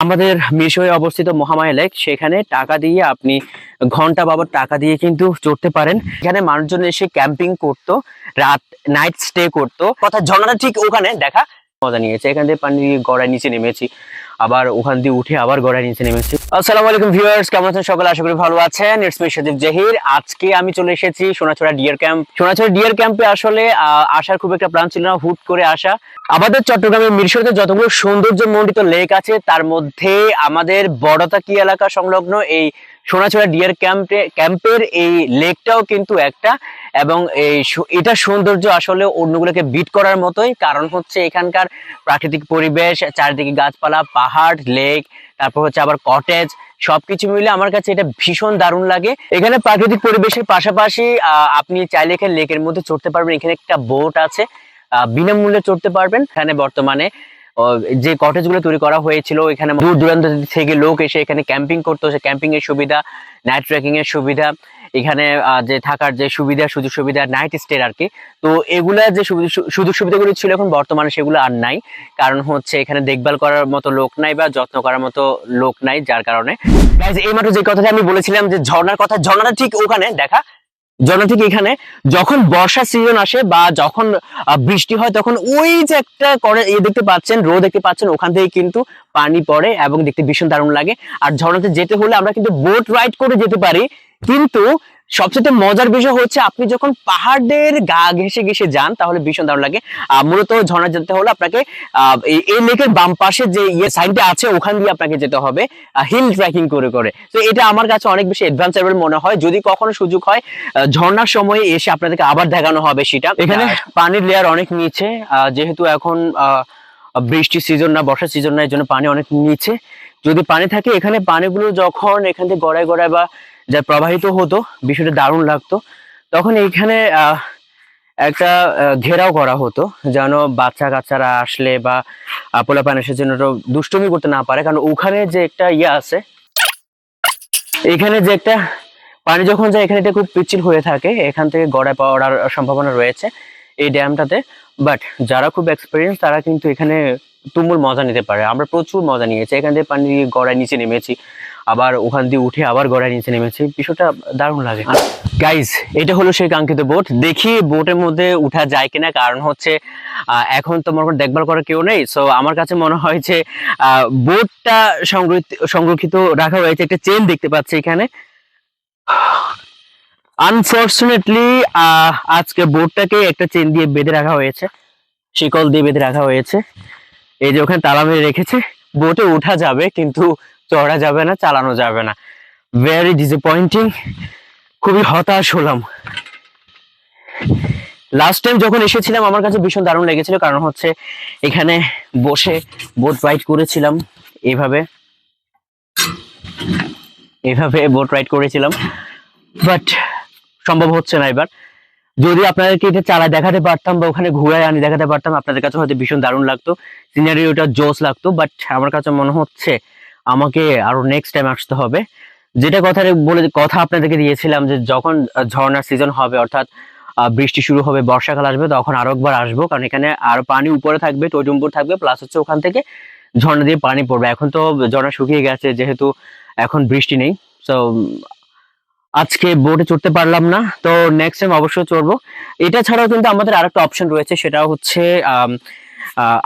আমাদের মিশরে অবস্থিত মহামায়া লেক, সেখানে টাকা দিয়ে আপনি ঘণ্টা বাবদ টাকা দিয়ে কিন্তু চড়তে পারেন। এখানে মানুষজন এসে ক্যাম্পিং করত, রাত নাইট স্টে করত। কথা ঝর্ণাটা ঠিক ওখানে, দেখা। মজা নিয়েছে। এখান থেকে পানি গড়ায় নিচে নেমেছি। আবার ওখান দিয়ে উঠে আবার গড়ায় নিচে নেমেছি আসসালামু আলাইকুম ভিউয়ার্স, কেমন আছেন সকলে? আশা করি ভালো আছেন। ইটস মি সজীব জাহির আজকে আমি চলে এসেছি Sonachhara deer camp Sonachhara deer ক্যাম্পে আসলে আসার খুব একটা প্ল্যান ছিল না, হুট করে আসা। আমাদের চট্টগ্রামের মিরসরতে যতগুলো সৌন্দর্য মণ্ডিত লেক আছে, তার মধ্যে আমাদের বড়তাকি এলাকা সংলগ্ন এই সোনাছড়া ডিয়ার ক্যাম্পে ক্যাম্পের এই লেকটাও কিন্তু একটা এবং এই এটার সৌন্দর্য আসলে অন্যগুলোকে বিট করার মতোই। কারণ হচ্ছে এখানকার প্রাকৃতিক পরিবেশ, চারিদিকে গাছপালা, পাহাড় লেক তারপর হচ্ছে আবার কটেজ সবকিছু মিলে আমার কাছে এটা ভীষণ দারুণ লাগে। এখানে প্রাকৃতিক পরিবেশের পাশাপাশি আপনি চাইলে এখানে লেকের মধ্যে চড়তে পারবেন। এখানে একটা বোট আছে বিনামূল্যে চড়তে পারবেন। এখানে বর্তমানে যে কটেজগুলো তৈরি করা হয়েছিল, এখানে দূর দূরান্ত থেকে লোক এসে এখানে ক্যাম্পিং করতো, সে ক্যাম্পিং এর সুবিধা নাইট ট্রেকিং এর সুবিধা, এখানে যে থাকার যে সুবিধা, সুযোগ সুবিধা নাইট স্টে আর কি। তো এগুলা যে সুযোগ সুবিধাগুলো ছিল এখন বর্তমানে সেগুলো আর নাই। কারণ হচ্ছে এখানে দেখভাল করার মতো লোক নাই বা যত্ন করার মতো লোক নাই, যার কারণে। এই এইমাত্র যে কথাটা আমি বলেছিলাম যে ঝর্ণার কথা, ঝর্ণাটা ঠিক ওখানে, দেখা। ঝর্ণা ঠিক এখানে যখন বর্ষা সিজন আসে বা যখন বৃষ্টি হয়, তখন ওই যে একটা করে ইয়ে দেখতে পাচ্ছেন রো দেখতে পাচ্ছেন, ওখান থেকে কিন্তু পানি পড়ে এবং দেখতে ভীষণ দারুণ লাগে। আর ঝর্ণাতে যেতে হলে আমরা কিন্তু বোট রাইড করে যেতে পারি। কিন্তু সবচেয়ে মজার বিষয় হচ্ছে আপনি যখন পাহাড়ের গা ঘেসে ঘেসে যান তাহলে ভীষণ দারুণ লাগে। মূলত ঝর্ণা যেতে হলে আপনাকে এই- লেকের বাম পাশে যে ইয়ে সাইডটা আছে ওখান দিয়ে আপনাকে যেতে হবে হিল ট্রেকিং করে করে। তো এটা আমার কাছে অনেক বেশি অ্যাডভেঞ্চারেবল মনে হয়। যদি কখনো সুযোগ হয় ঝর্ণার সময় এসে আপনাদেরকে আবার দেখানো হবে সেটা। এখানে পানির লেয়ার অনেক নিচে আহ, যেহেতু এখন আহ, বৃষ্টির সিজন না বর্ষার সিজন না এই জন্য পানি অনেক নিচে। যদি পানি থাকে এখানে পানিগুলো যখন এখান থেকে গড়ায় গড়ায় বা যা প্রবাহিত হতো, বিষয়টা দারুণ লাগতো। তখন এইখানে একটা ঘেরাও করা হতো, যেন বাচ্চা কাচ্চারা আসলে বা পোলা পান এসে দুষ্টমি দুষ্টুমি করতে না পারে। কারণ ওখানে যে একটা ইয়ে আছে, এখানে যে একটা, পানি যখন যায়, এখানে এটা খুব পিচ্ছিল হয়ে থাকে। এখান থেকে গড়ায় পাওয়ার সম্ভাবনা রয়েছে। এই ড্যামটাতে। বাট যারা খুব এক্সপিরিয়েন্স তারা কিন্তু এখানে তুমুল মজা নিতে পারে। আমরা প্রচুর মজা নিয়েছি। এখান থেকে পানি দিয়ে গড়ায় নিচে নেমেছি। আবার ওখান দিয়ে উঠে আবার গড়ায় নিচে নেমেছি। বিষয়টা দারুণ লাগে। গাইজ এটা হলো সেই কাঙ্ক্ষিত বোট দেখি বোটের মধ্যে উঠা যায় কিনা। কারণ হচ্ছে এখন তো মনে দেখভাল করার কেউ নেই। সো আমার কাছে মনে হয় যে বোটটা সংরক্ষিত রাখা হয়েছে। একটা চেন দেখতে পাচ্ছি এখানে। আনফর্চুনেটলি আজকে বোটটাকে একটা চেন দিয়ে বেঁধে রাখা হয়েছে। শিকল দিয়ে বেঁধে রাখা হয়েছে। এই যে ওখানে তালা মেরে রেখেছে। বোটে ওঠা যাবে, কিন্তু চড়া যাবে না, চালানো যাবে না। ভেরি ডিসঅ্যাপয়েন্টিং খুবই হতাশ হলাম। লাস্ট টাইম যখন এসেছিলাম, আমার কাছে ভীষণ দারুণ লেগেছিল, কারণ হচ্ছে এখানে বসে বোট রাইড করেছিলাম। এভাবে এভাবে বোট রাইড করেছিলাম। বাট সম্ভব হচ্ছে না এবার। যদি আপনাদেরকে এটা চালায় দেখাতে পারতাম বা ওখানে ঘুরায় আনি দেখাতে পারতাম আপনাদের কাছে হয়তো ভীষণ দারুণ লাগতো সিনারিওটা জোস লাগতো বাট আমার কাছে মনে হচ্ছে আমাকে আরও নেক্সট টাইম আসতে হবে। যেটা কথা বলে কথা আপনাদেরকে দিয়েছিলাম যে যখন আহ, ঝর্ণার সিজন হবে অর্থাৎ বৃষ্টি শুরু হবে বর্ষাকাল আসবে তখন আরও একবার আসব কারণ এখানে আরও পানি উপরে থাকবে টৈটুম্পুর থাকবে প্লাস হচ্ছে ওখান থেকে ঝর্ণা দিয়ে পানি পড়বে। এখন তো ঝর্ণা শুকিয়ে গেছে যেহেতু এখন বৃষ্টি নেই তো আজকে বোটে চড়তে পারলাম না, তো নেক্সট টাইম অবশ্যই চড়বো। এটা ছাড়াও কিন্তু আমাদের আরেকটা অপশন রয়েছে, সেটা হচ্ছে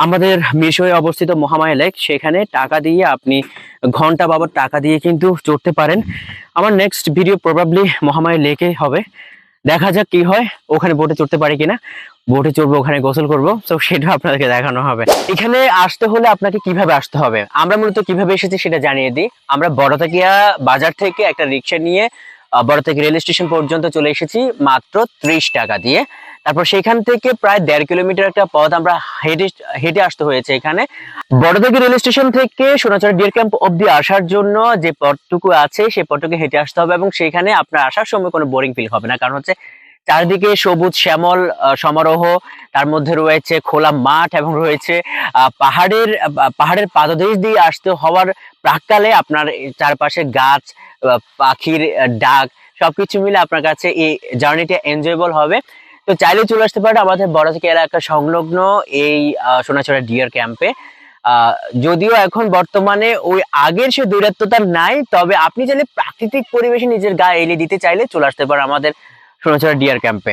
আমাদের মিশোয় অবস্থিত মহামায়া লেক সেখানে টাকা দিয়ে আপনি ঘণ্টা বাবদ টাকা দিয়ে কিন্তু চড়তে পারেন। আমার নেক্সট ভিডিও প্রবাবলি মহামায়া লেকে হবে। দেখা যাক কি হয়, ওখানে বোটে চড়তে পারি কিনা। বোটে চড়বো, ওখানে গোসল করব, তো সেটা আপনাদেরকে দেখানো হবে। এখানে আসতে হলে আপনাকে কীভাবে আসতে হবে? আমরা মূলত কীভাবে এসেছি সেটা জানিয়ে দিই। আমরা বড়তাকিয়া বাজার থেকে একটা রিক্সা নিয়ে আহ, থেকে রেল স্টেশন পর্যন্ত চলে এসেছি মাত্র ত্রিশ টাকা দিয়ে। তারপর সেখান থেকে প্রায় দেড় কিলোমিটার একটা পথ আমরা হেঁটে হেঁটে আসতে হয়েছে এখানে। বড় থেকে রেল স্টেশন থেকে সোনাচর ডিয়ার ক্যাম্প অব্দি আসার জন্য যে পথটুকু আছে সেই পথটুকু হেঁটে আসতে হবে এবং সেখানে আপনার আসার সময় কোনো বোরিং ফিল হবে না। কারণ হচ্ছে চারিদিকে সবুজ শ্যামল সমারোহ, তার মধ্যে রয়েছে খোলা মাঠ এবং রয়েছে পাহাড়ের পাহাড়ের পাদদেশ দিয়ে আসতে হওয়ার প্রাককালে আপনার চারপাশে গাছ পাখির ডাক, সবকিছু মিলে আপনার কাছে এই জার্নিটা এনজয়েবল হবে। তো চাইলে চলে আসতে পারে আমাদের বড় থেকে এলাকা সংলগ্ন এই সোনাছড়া ডিয়ার ক্যাম্পে যদিও এখন বর্তমানে ওই আগের সে দৌরাত্মতা নাই, তবে আপনি চাইলে প্রাকৃতিক পরিবেশে নিজের গায়ে এলিয়ে দিতে চাইলে চলে আসতে পারেন আমাদের সোনাচড়া ডিয়ার ক্যাম্পে